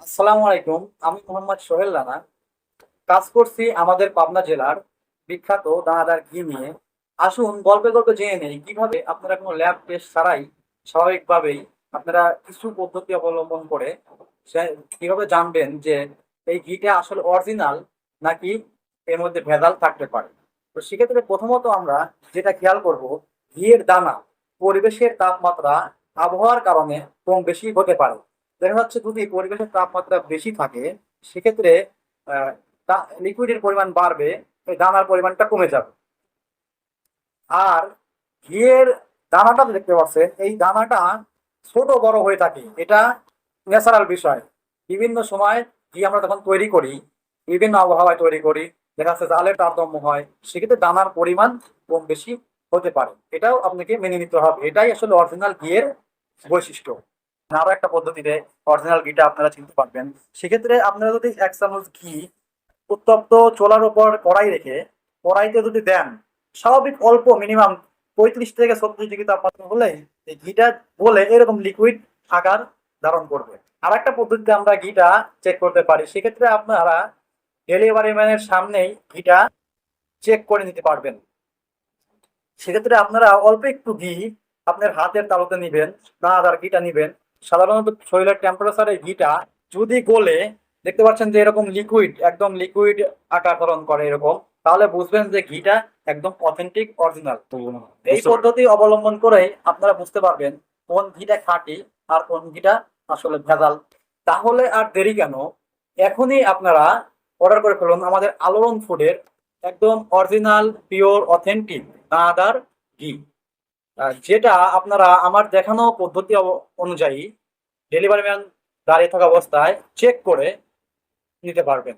আসসালামু আলাইকুম, আমি মোহাম্মদ সোহেল রানা। কাজ করছি আমাদের পাবনা জেলার বিখ্যাত দানাদার ঘি নিয়ে। আসুন, গল্পে গল্পে জেনে নেই কীভাবে আপনারা কোনো ল্যাব টেস্ট ছাড়াই স্বাভাবিকভাবেই আপনারা কিছু পদ্ধতি অবলম্বন করে সে- কীভাবে জানবেন যে এই ঘিটা আসলে অরিজিনাল নাকি এর মধ্যে ভেজাল থাকতে পারে? তো সেক্ষেত্রে প্রথমত আমরা যেটা খেয়াল করব, ঘিয়ের দানা পরিবেশের তাপমাত্রা, আবহাওয়ার কারণে কম বেশি হতে পারে। দেখা যাচ্ছে যদি পরিবেশের তাপমাত্রা বেশি থাকে, সেক্ষেত্রে লিকুইডের পরিমাণ বাড়বে দানার পরিমাণটা কমে যাবে। আর ঘিয়ের দানাটা দেখতে পাচ্ছেন, এই দানাটা ছোট বড় হয়ে থাকে। এটা ন্যাচারাল বিষয়। বিভিন্ন সময় ঘি আমরা যখন তৈরি করি, বিভিন্ন আবহাওয়ায় তৈরি করি, দেখা যাচ্ছে জালের তারতম্য হয়, সেক্ষেত্রে দানার পরিমাণ কম বেশি হতে পারে। এটাও আপনাকে মেনে নিতে হবে। এটাই আসলে অরিজিনাল ঘিয়ের বৈশিষ্ট্য। আরও একটা পদ্ধতিতে অরিজিনাল ঘিটা আপনারা চিনতে পারবেন। সেক্ষেত্রে আপনারা যদি এক চামচ ঘি উত্তপ্ত চোলার উপর কড়াই রেখে কড়াইতে যদি দেন, স্বাভাবিক অল্প মিনিমাম পঁয়ত্রিশ থেকে ছত্রিশ ডিগ্রি তাপমাত্রা হলে এই ঘিটা বলে এরকম লিকুইড আকার ধারণ করবে। আর একটা পদ্ধতিতে আমরা ঘিটা চেক করতে পারি, সেক্ষেত্রে আপনারা ডেলিভারি ম্যানের সামনেই ঘিটা চেক করে নিতে পারবেন। সেক্ষেত্রে আপনারা অল্প একটু ঘি আপনার হাতের তালুতে নিবেন না দানাদার ঘিটা নিবেন। সাধারণত শরীরের টেম্পারেচারে ঘিটা যদি গলে দেখতে পাচ্ছেন যে এরকম লিকুইড একদম লিকুইড আকার ধারণ করে এরকম তাহলে বুঝবেন যে ঘিটা একদম অথেন্টিক অরিজিনাল এই পদ্ধতি অবলম্বন করে আপনারা বুঝতে পারবেন কোন ঘিটা খাঁটি আর কোন ঘিটা আসলে ভেজাল। তাহলে আর দেরি কেন? এখনই আপনারা অর্ডার করে ফেলুন আমাদের আলোড়ন ফুডের একদম অরিজিনাল পিওর অথেন্টিক দানাদার ঘি। যেটা আপনারা আমার দেখানো পদ্ধতি অনুযায়ী ডেলিভারি ম্যান দাঁড়িয়ে থাকা অবস্থায় চেক করে নিতে পারবেন।